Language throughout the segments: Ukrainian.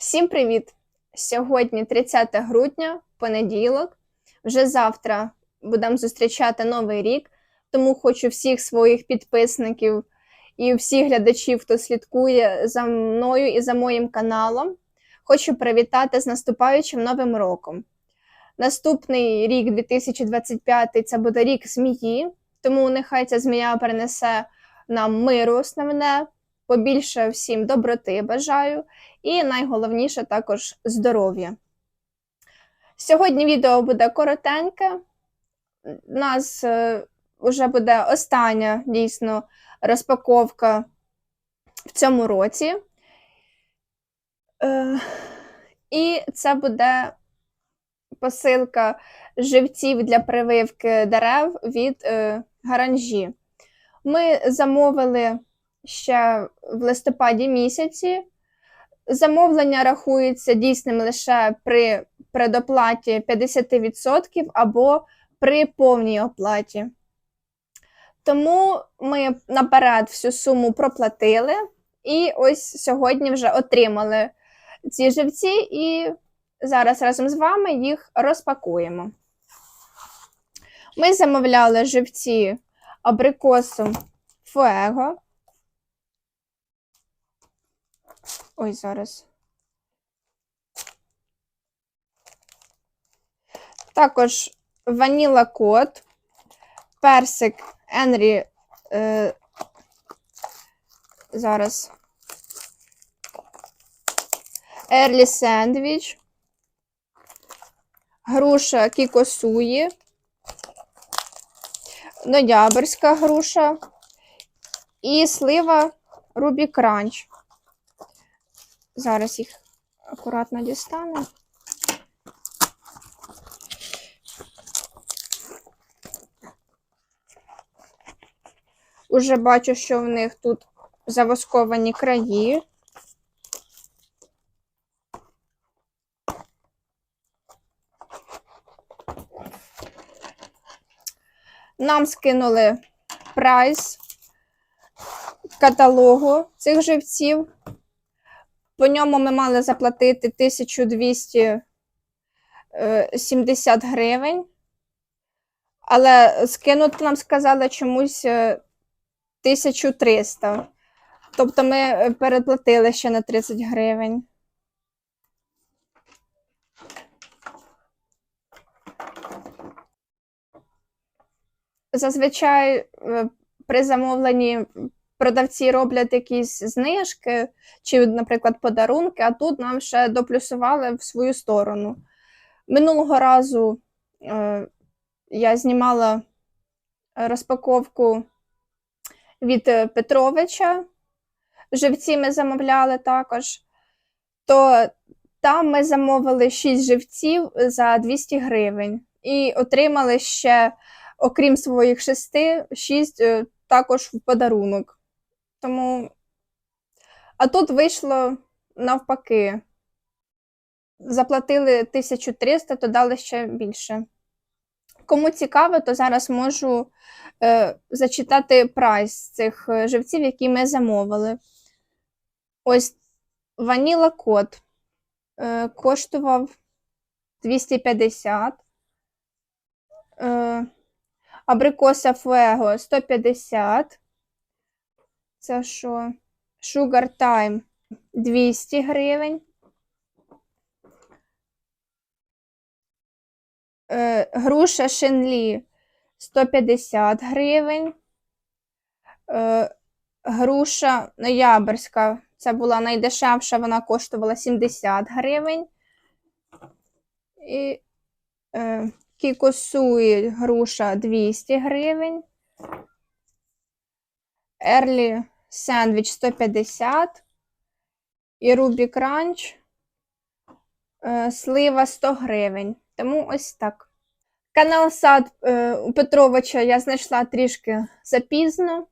Всім привіт! Сьогодні 30 грудня, понеділок. Вже завтра будемо зустрічати новий рік, тому хочу всіх своїх підписників і всіх глядачів, хто слідкує за мною і за моїм каналом. Хочу привітати з наступаючим новим роком. Наступний рік, 2025, це буде рік змії, тому нехай ця змія принесе нам миру основне, побільше всім доброти бажаю. І найголовніше також здоров'я. Сьогодні відео буде коротеньке. У нас е, вже буде остання дійсно розпаковка в цьому році. Е, і це буде посилка живців для прививки дерев від е, гаранжі. Ми замовили ще в листопаді місяці. Замовлення рахується дійсним лише при предоплаті 50% або при повній оплаті. Тому ми наперед всю суму проплатили, і ось сьогодні вже отримали ці живці, і зараз разом з вами їх розпакуємо. Ми замовляли живці абрикосу Фуего. Ой, зараз. Також ваніла кот, персик Енрі. Е, зараз. Ерлі сендвіч, груша кікосуї, ноябрьська груша і слива Рубі Кранч. Зараз їх акуратно дістану. Уже бачу, що в них тут завосковані краї. Нам скинули прайс каталогу цих живців. По ньому ми мали заплатити 1270 гривень, але скинути нам сказали чомусь 1300. Тобто ми переплатили ще на 30 гривень. Зазвичай е, при замовленні продавці роблять якісь знижки, чи, наприклад, подарунки, а тут нам ще доплюсували в свою сторону. Минулого разу е, я знімала розпаковку від Петровича, живці ми замовляли також, то там ми замовили 6 живців за 200 гривень і отримали ще, окрім своїх шести, 6 е, також в подарунок. Тому, а тут вийшло навпаки. Заплатили 1300, то дали ще більше. Кому цікаво, то зараз можу е, зачитати прайс цих е, живців, які ми замовили. Ось ваніла код е, коштував 250. Е, абрикоса Фуего 150. Це що? Sugar Time 200 гривень. Е, груша Шенлі 150 гривень. Е, груша ноябрьська, це була найдешевша, вона коштувала 70 гривень. І е, кікосуї груша 200 гривень. Ерлі сендвіч 150 і Рубі Кранч е, слива 100 гривень. Тому ось так. Канал сад е, у Петровича я знайшла трішки запізно.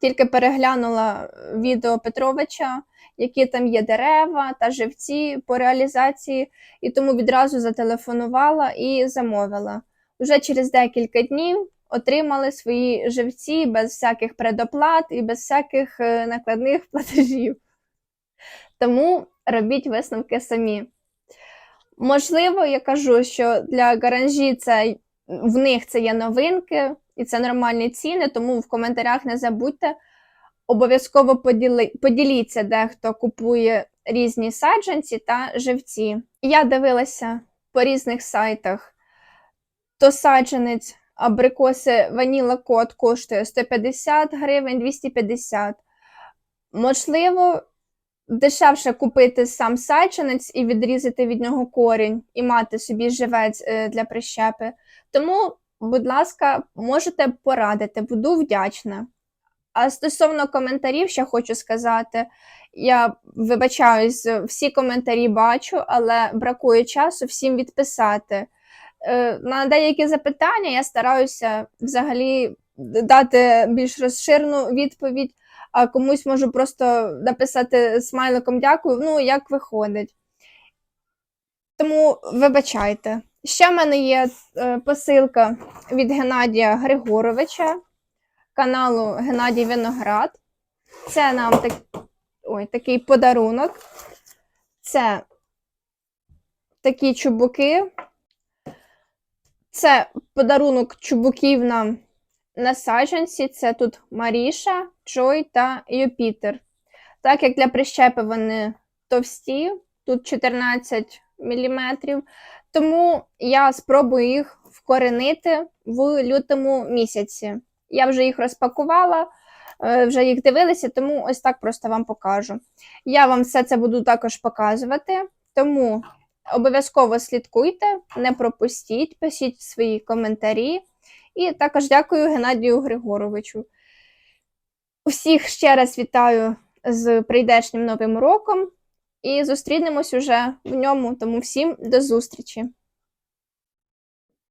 Тільки переглянула відео Петровича, які там є дерева та живці по реалізації, і тому відразу зателефонувала і замовила. Уже через декілька днів отримали свої живці без всяких предоплат і без всяких е, накладних платежів. Тому робіть висновки самі. Можливо, я кажу, що для гаражі це в них це є новинки і це нормальні ціни, тому в коментарях не забудьте. Обов'язково поділи, поділіться, де хто купує різні саджанці та живці. Я дивилася по різних сайтах. То саджанець абрикоси Ваніла Кот коштує 150 гривень, 250. Можливо, дешевше купити сам саджанець і відрізати від нього корінь, і мати собі живець е, для прищепи. Тому, будь ласка, можете порадити, буду вдячна. А стосовно коментарів, ще хочу сказати, я вибачаюсь, всі коментарі бачу, але бракує часу всім відписати. Е, На деякі запитання я стараюся взагалі дати більш розширену відповідь, а комусь можу просто написати смайликом дякую, ну як виходить. Тому вибачайте. Ще в мене є е, посилка від Геннадія Григоровича, каналу Геннадій Виноград. Це нам так... Ой, такий подарунок. Це такі чубуки. Це подарунок чубуків на саджанці. Це тут Маріша, Джой та Юпітер. Так як для прищепи вони товсті, тут 14 мм, тому я спробую їх вкоренити в лютому місяці. Я вже їх розпакувала, е, вже їх дивилися, тому ось так просто вам покажу. Я вам все це буду також показувати, тому обов'язково слідкуйте, не пропустіть, пишіть свої коментарі. І також дякую Геннадію Григоровичу. Усіх ще раз вітаю з прийдешнім новим роком і зустрінемось уже в ньому. Тому всім до зустрічі!